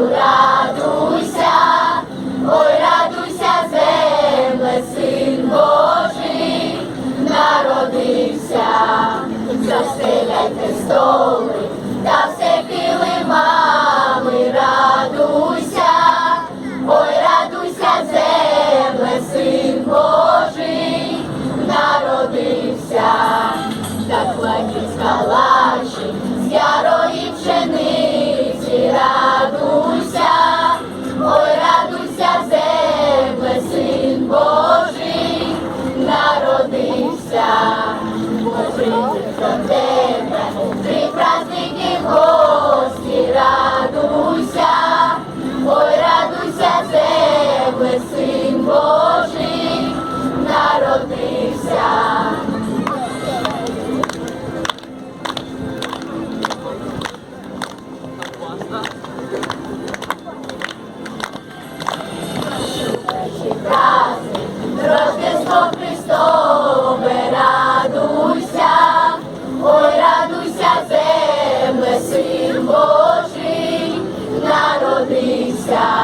Aleluia. 자.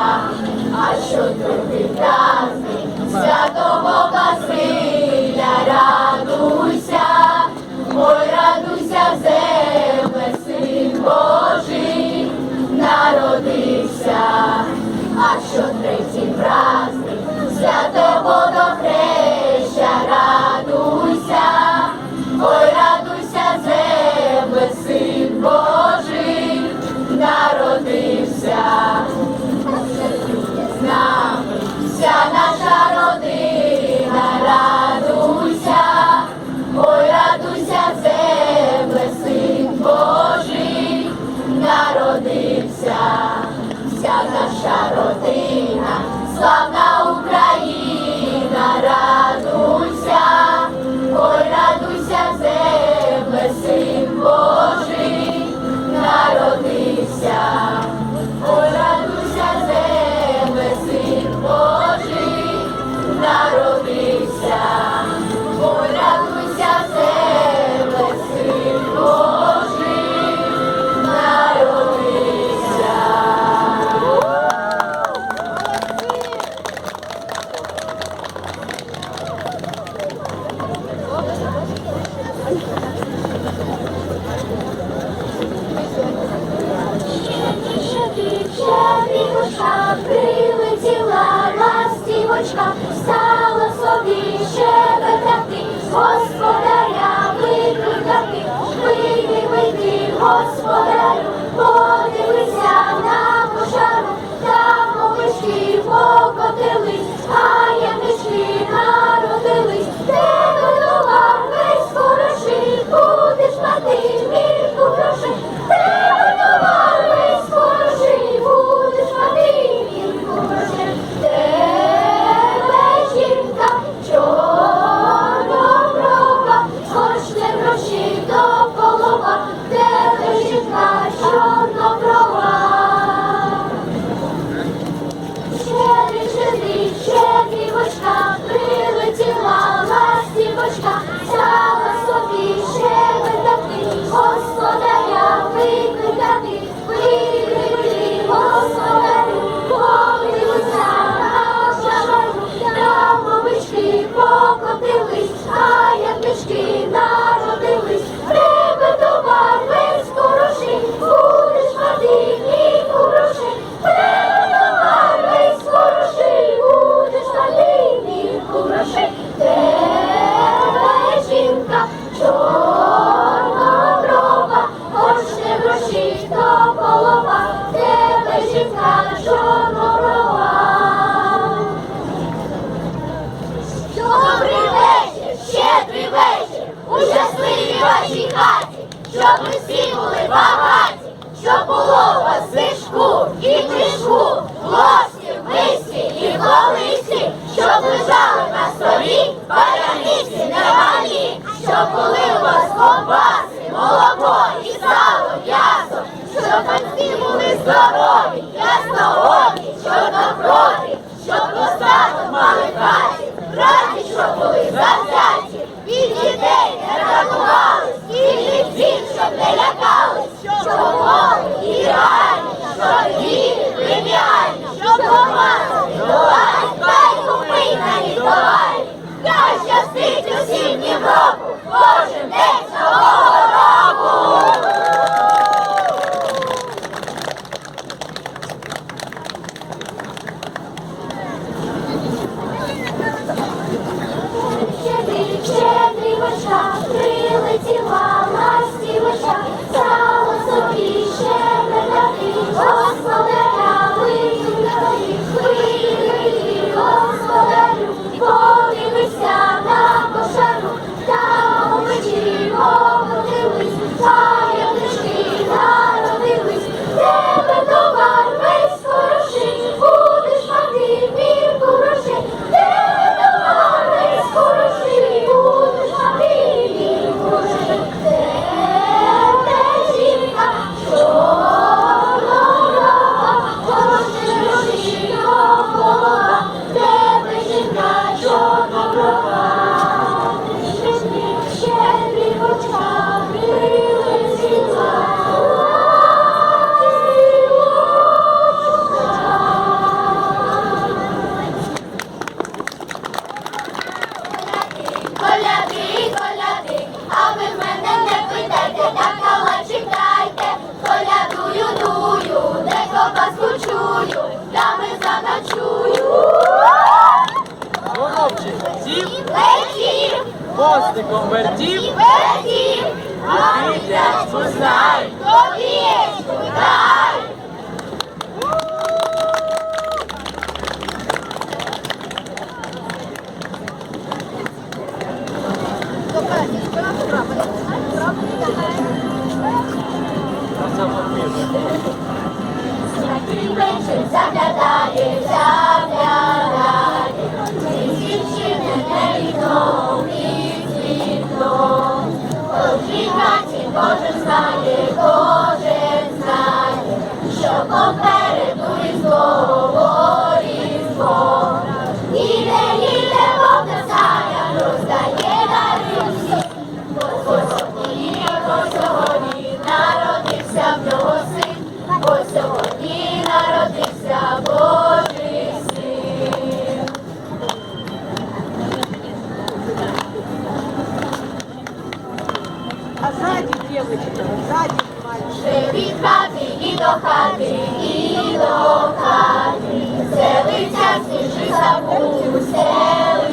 Сзади девочка, сзади мальчик. Від хати і до хати, і до хати. Селиця сніжиться путь,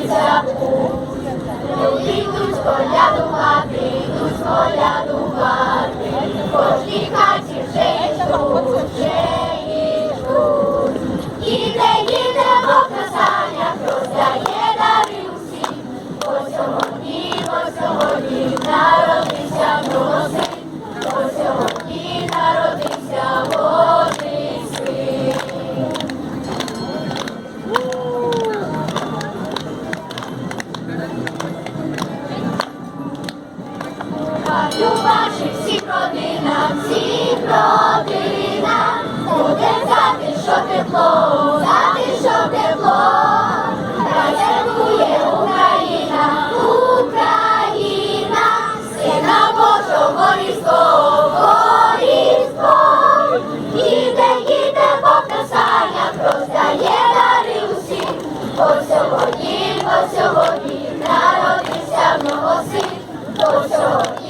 за путь. Люди путь, з поля до хати, йдуть з поля до хати. В кожній хаті বছর